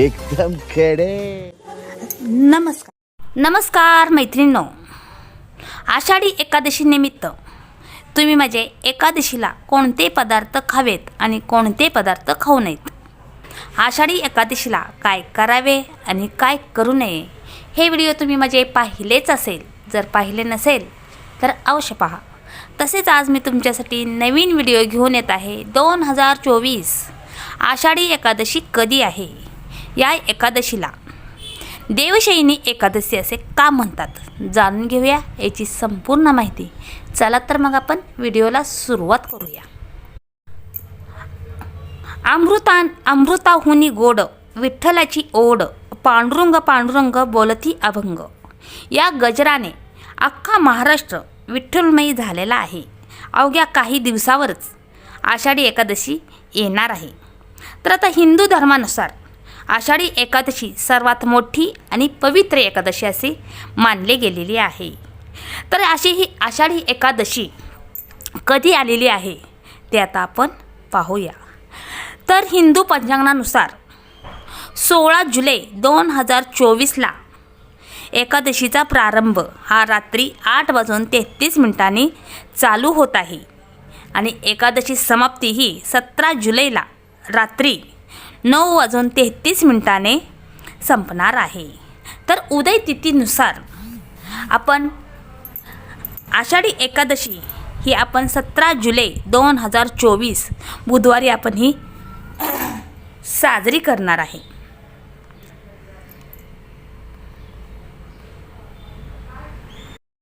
एकदम खडे. नमस्कार. नमस्कार मैत्रिणींनो. आषाढी एकादशी निमित्त तुम्ही माझे एकादशीला कोणते पदार्थ खावेत आणि कोणते पदार्थ खाऊ नयेत? आषाढी एकादशीला काय करावे आणि काय करू नये हे व्हिडिओ तुम्ही माझे पाहिलेच असेल. जर पाहिले नसेल तर अवश्य पहा. तसेच आज मी तुमच्यासाठी नवीन व्हिडिओ घेऊन येत आहे. दोन हजार चोवीस आषाढी एकादशी कधी आहे? या एकादशीला. देवशयनी एकादशी असे का म्हणतात? जाणून घेऊया याची संपूर्ण माहिती. चला तर मग आपण व्हिडिओला सुरुवात करूया. अमृतान अमृताहुनी गोड विठ्ठलाची ओढ पांडुरंग पांडुरंग बोलती अभंग. या गजराने अख्खा महाराष्ट्र विठ्ठलमयी झालेला आहे. अवघ्या काही दिवसावरच आषाढी एकादशी येणार आहे. तर आता हिंदू धर्मानुसार आषाढी एकादशी सर्वात मोठी आणि पवित्र एकादशी असे मानले गेलेली आहे. तर अशी ही आषाढी एकादशी कधी आलेली आहे ते आता आपण पाहूया. तर हिंदू पंचांगानुसार सोळा जुलै दोन हजार चोवीसला एकादशीचा प्रारंभ हा रात्री आठ वाजून तेहतीस मिनिटांनी चालू होत आहे. आणि एकादशी समाप्ती ही सतरा जुलैला रात्री नऊ वाजून तेहतीस मिनिटाने संपणार आहे. तर उदय तिथीनुसार आपण आषाढी एकादशी ही आपण सतरा जुलै दोन हजार चोवीस बुधवारी आपण ही साजरी करणार आहे.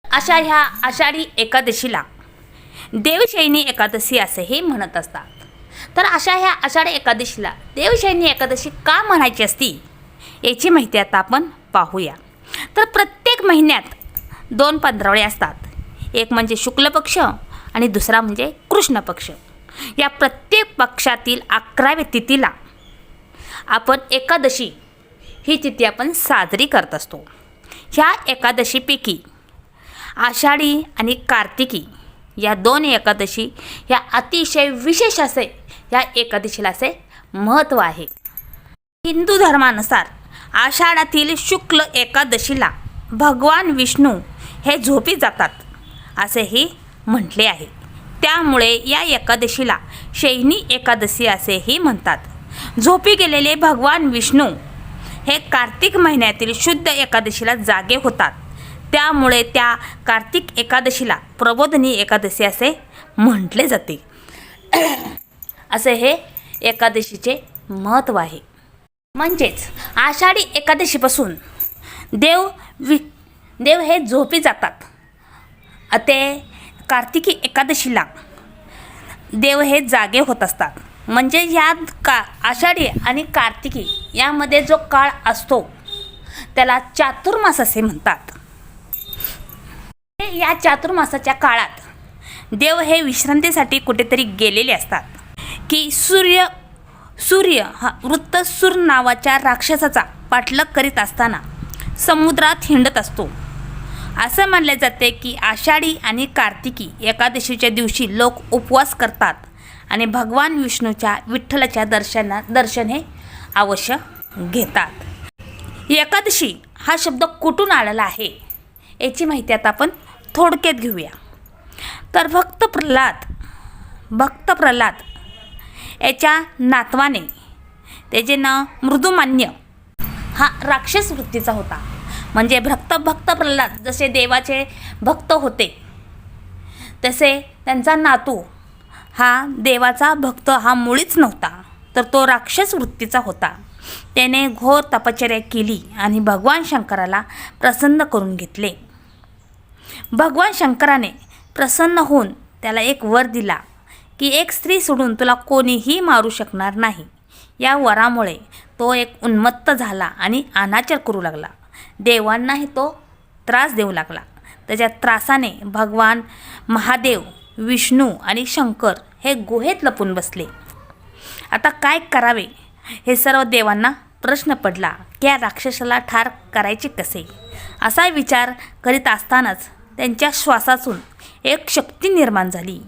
अशा ह्या आषाढी एकादशीला देवशैनी एकादशी असेही म्हणत असतात. तर अशा ह्या आषाढी एकादशीला देवशैनी एकादशी का म्हणायची असती याची माहिती आता आपण पाहूया. तर प्रत्येक महिन्यात दोन पंधरावळे असतात. एक म्हणजे शुक्ल पक्ष आणि दुसरा म्हणजे कृष्ण पक्ष. या प्रत्येक पक्षातील अकराव्या तिथीला आपण एकादशी ही तिथी आपण साजरी करत असतो. ह्या एकादशीपैकी आषाढी आणि कार्तिकी या दोन एकादशी ह्या अतिशय विशेष असे या एकादशीला असे महत्त्व आहे. हिंदू धर्मानुसार आषाढातील शुक्ल एकादशीला भगवान विष्णू हे झोपी जातात असेही म्हटले आहे. त्यामुळे या एकादशीला शैनी एकादशी असेही म्हणतात. झोपी गेलेले भगवान विष्णू हे कार्तिक महिन्यातील शुद्ध एकादशीला जागे होतात. त्यामुळे त्या कार्तिक एकादशीला प्रबोधनी एकादशी असे म्हटले जाते. असे हे एकादशीचे महत्त्व आहे. म्हणजेच आषाढी एकादशीपासून देव वि देव हे झोपी जातात. ते कार्तिकी एकादशीला देव हे जागे होत असतात. म्हणजे या का आषाढी आणि कार्तिकी यामध्ये जो काळ असतो त्याला चातुर्मास असे म्हणतात. या चातुर्मासाच्या काळात देव हे विश्रांतीसाठी कुठेतरी गेलेले असतात. की सूर्य सूर्य हा वृत्तसूर नावाच्या राक्षसाचा पाठलाग करीत असताना समुद्रात हिंडत असतो. असं मानले जाते की आषाढी आणि कार्तिकी एकादशीच्या दिवशी लोक उपवास करतात आणि भगवान विष्णूच्या विठ्ठलाच्या दर्शना दर्शन हे अवश्य घेतात. एकादशी हा शब्द कुठून आलेला आहे याची माहिती आता आपण थोडक्यात घेऊया. तर भक्त प्रल्हाद भक्त प्रल्हाद याच्या नातवाने. त्याचे नाव मृदुमान्य. हा राक्षस वृत्तीचा होता. म्हणजे भक्त भक्त प्रल्हाद जसे देवाचे भक्त होते तसे त्यांचा नातू हा देवाचा भक्त हा मुळीच नव्हता. तर तो राक्षस वृत्तीचा होता. त्याने घोर तपश्चर्या केली आणि भगवान शंकराला प्रसन्न करून घेतले. भगवान शंकराने प्रसन्न होऊन त्याला एक वर दिला. की एक स्त्री सोडून तुला कोणीही मारू शकणार नाही. या वरामुळे तो एक उन्मत्त झाला आणि अनाचार करू लागला. देवांनाही तो त्रास देऊ लागला. त्याच्या त्रासाने भगवान महादेव विष्णू आणि शंकर हे गुहेत लपून बसले. आता काय करावे? हे सर्व देवांना प्रश्न पडला की या राक्षसाला ठार करायचे कसे? असा विचार करीत असतानाच त्यांच्या श्वासातून एक शक्ती निर्माण झाली.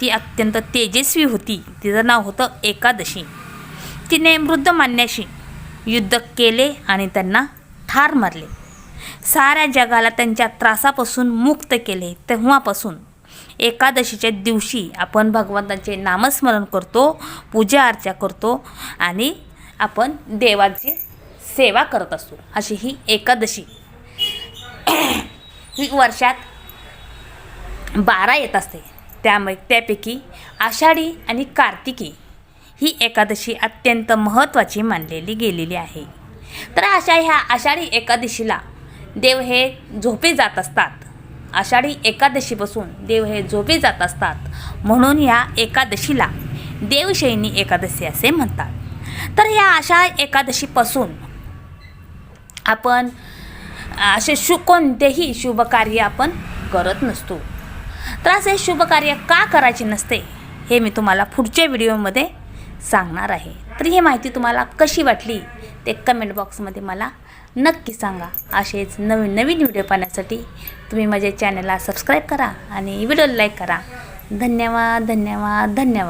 ती अत्यंत तेजस्वी होती. तिचं नाव होतं एकादशी. तिने मृद मान्याशी युद्ध केले आणि त्यांना ठार मारले. साऱ्या जगाला त्यांच्या त्रासापासून मुक्त केले. तेव्हापासून एकादशीच्या दिवशी आपण भगवंताचे नामस्मरण करतो पूजा अर्चा करतो आणि आपण देवाची सेवा करत असतो. अशी ही एकादशी. ही वर्षात बारा येत असते. त्यामुळे त्यापैकी आषाढी आणि कार्तिकी ही एकादशी अत्यंत महत्त्वाची मानलेली गेलेली आहे. तर अशा ह्या आषाढी एकादशीला देव हे झोपे जात असतात. आषाढी एकादशीपासून देव हे झोपे जात असतात. म्हणून या एकादशीला देवशैनी एकादशी असे म्हणतात. तर ह्या अशा एकादशीपासून आपण असे शु कोणतेही शुभ कार्य आपण करत नसतो. तर असे शुभ कार्य का करायचे नसते हे मी तुम्हाला पुढच्या व्हिडिओमध्ये सांगणार आहे. तर ही माहिती तुम्हाला कशी वाटली ते कमेंट बॉक्समध्ये मला नक्की सांगा. असेच नवीन नवीन व्हिडिओ पाहण्यासाठी तुम्ही माझ्या चॅनलला सबस्क्राईब करा आणि व्हिडिओला लाईक करा. धन्यवाद धन्यवाद धन्यवाद.